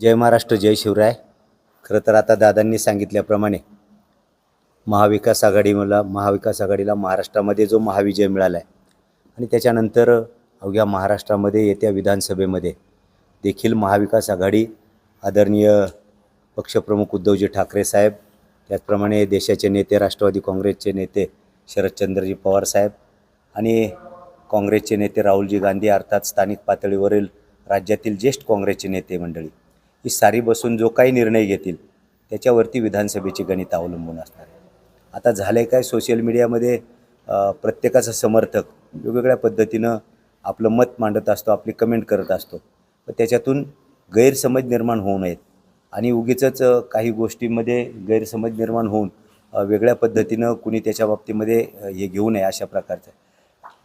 जय महाराष्ट्र जय शिवराय. खरं तर आता दादांनी सांगितल्याप्रमाणे महाविकास आघाडी मला महाविकास आघाडीला महाराष्ट्रामध्ये जो महाविजय मिळाला आहे आणि त्याच्यानंतर अवघ्या महाराष्ट्रामध्ये येत्या विधानसभेमध्ये देखील महाविकास आघाडी आदरणीय पक्षप्रमुख उद्धवजी ठाकरे साहेब त्याचप्रमाणे देशाचे नेते राष्ट्रवादी काँग्रेसचे नेते शरदचंद्रजी पवार साहेब आणि काँग्रेसचे नेते राहुलजी गांधी अर्थात स्थानिक पातळीवरील राज्यातील ज्येष्ठ काँग्रेसचे नेते मंडळी. ही सारी बसून जो काही निर्णय घेतील त्याच्यावरती विधानसभेची गणित अवलंबून असणार आहे. आता झालं आहे काय सोशल मीडियामध्ये प्रत्येकाचा समर्थक वेगवेगळ्या पद्धतीनं आपलं मत मांडत असतो आपली कमेंट करत असतो. पण त्याच्यातून गैरसमज निर्माण होऊ नयेत. आणि उगीच काही गोष्टींमध्ये गैरसमज निर्माण होऊन वेगळ्या पद्धतीनं कुणी त्याच्या बाबतीमध्ये हे घेऊ नये अशा प्रकारचं.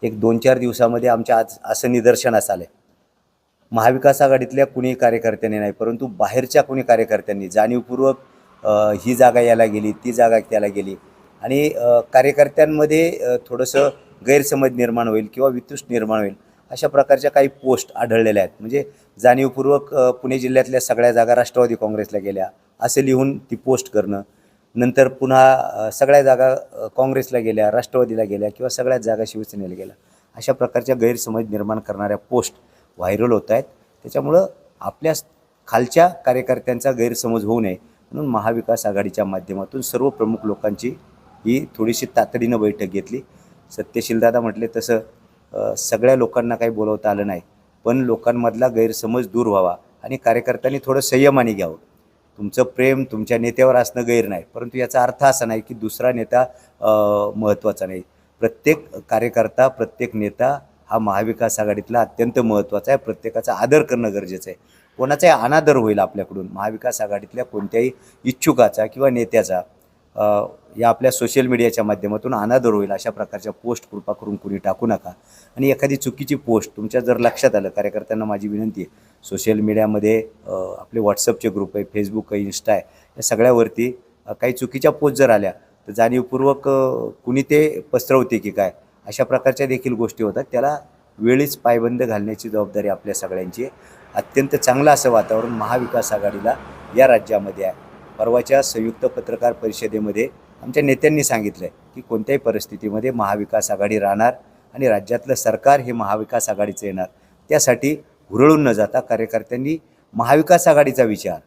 एक दोन चार दिवसामध्ये आमच्या आज असं निदर्शनास आलं आहे महाविकास आघाडीतल्या कुणी कार्यकर्त्यांनी नाही परंतु बाहेरच्या कुणी कार्यकर्त्यांनी जाणीवपूर्वक ही जागा याला गेली ती जागा त्याला गेली. आणि कार्यकर्त्यांमध्ये थोडंसं गैरसमज निर्माण होईल किंवा वितुष्ट निर्माण होईल अशा प्रकारच्या काही पोस्ट आढळलेल्या आहेत. म्हणजे जाणीवपूर्वक पुणे जिल्ह्यातल्या सगळ्या जागा राष्ट्रवादी काँग्रेसला गेल्या असं लिहून ती पोस्ट करणं नंतर पुन्हा सगळ्या जागा काँग्रेसला गेल्या राष्ट्रवादीला गेल्या किंवा सगळ्याच जागा शिवसेनेला गेल्या अशा प्रकारच्या गैरसमज निर्माण करणाऱ्या पोस्ट व्हायरल होत आहेत. त्याच्यामुळं आपल्या खालच्या कार्यकर्त्यांचा गैरसमज होऊ नये म्हणून महाविकास आघाडीच्या माध्यमातून सर्व प्रमुख लोकांची ही थोडीशी तातडीनं बैठक घेतली. सत्यशीलदादा म्हटले तसं सगळ्या लोकांना काही बोलवता आलं नाही पण लोकांमधला गैरसमज दूर व्हावा आणि कार्यकर्त्यांनी थोडं संयमाने घ्यावं. तुमचं प्रेम तुमच्या नेत्यावर असणं गैर नाही परंतु याचा अर्थ असा नाही की दुसरा नेता महत्त्वाचा नाही. प्रत्येक कार्यकर्ता प्रत्येक नेता हा महाविकास आघाडीतला अत्यंत महत्त्वाचा आहे. प्रत्येकाचा आदर करणं गरजेचं आहे. कोणाचाही अनादर होईल आपल्याकडून महाविकास आघाडीतल्या कोणत्याही इच्छुकाचा किंवा नेत्याचा या आपल्या सोशल मीडियाच्या माध्यमातून अनादर होईल अशा प्रकारच्या पोस्ट कृपा करून कुणी टाकू नका. आणि एखादी चुकीची पोस्ट तुमच्या जर लक्षात आलं कार्यकर्त्यांना माझी विनंती आहे सोशल मीडियामध्ये आपले व्हॉट्सअपचे ग्रुप आहे फेसबुक आहे इन्स्टा आहे या सगळ्यावरती काही चुकीच्या पोस्ट जर आल्या तर जाणीवपूर्वक कुणी ते पसरवते की काय? अशा प्रकारच्या देखील गोष्टी होतात. त्याला वेळीच पायबंद घालण्याची जबाबदारी आपल्या सगळ्यांची अत्यंत चांगलं असं वातावरण महाविकास आघाडीला या राज्यामध्ये आहे. परवाच्या संयुक्त पत्रकार परिषदेमध्ये आमच्या नेत्यांनी सांगितलं आहे की कोणत्याही परिस्थितीमध्ये महाविकास आघाडी राहणार आणि राज्यातलं सरकार हे महाविकास आघाडीचं येणार. त्यासाठी हुरळून न जाता कार्यकर्त्यांनी महाविकास आघाडीचा विचार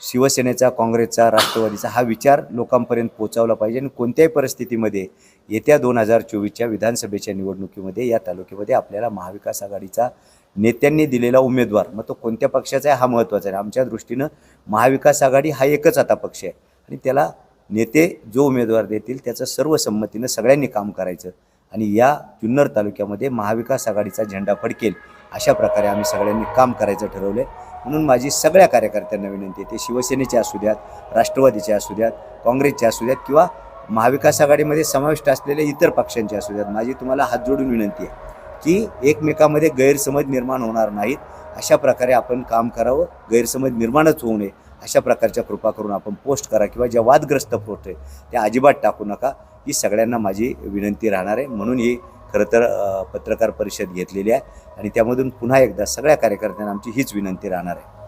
शिवसेनेचा काँग्रेसचा राष्ट्रवादीचा हा विचार लोकांपर्यंत पोहोचवला पाहिजे आणि कोणत्याही परिस्थितीमध्ये येत्या दोन हजार चोवीसच्या विधानसभेच्या निवडणुकीमध्ये या तालुक्यामध्ये आपल्याला महाविकास आघाडीचा नेत्यांनी दिलेला उमेदवार. मग तो कोणत्या पक्षाचा आहे हा महत्त्वाचा आहे. आमच्या दृष्टीनं महाविकास आघाडी हा एकच आता पक्ष आहे. आणि त्याला नेते जो उमेदवार देतील त्याचं सर्व संमतीनं सगळ्यांनी काम करायचं आणि या जुन्नर तालुक्यामध्ये महाविकास आघाडीचा झेंडा फडकेल अशा प्रकारे आम्ही सगळ्यांनी काम करायचं ठरवलं आहे म्हणून माझी सगळ्या कार्यकर्त्यांना विनंती आहे ते शिवसेनेचे असू द्यात राष्ट्रवादीचे असू द्यात काँग्रेसचे असू द्यात किंवा महाविकास आघाडीमध्ये समाविष्ट असलेल्या इतर पक्षांचे असू द्यात माझी तुम्हाला हात जोडून विनंती आहे की एकमेकामध्ये गैरसमज निर्माण होणार नाहीत. अशा प्रकारे आपण काम करावं गैरसमज निर्माणच होऊ नये अशा प्रकारच्या कृपा करून आपण पोस्ट करा किंवा ज्या वादग्रस्त पोस्ट आहे त्या अजिबात टाकू नका. ही सगळ्यांना माझी विनंती राहणार आहे. म्हणून ही खरं तर पत्रकार परिषद घेतलेली आहे आणि त्यामधून पुन्हा एकदा सगळ्या कार्यकर्त्यांना आमची हीच विनंती राहणार आहे.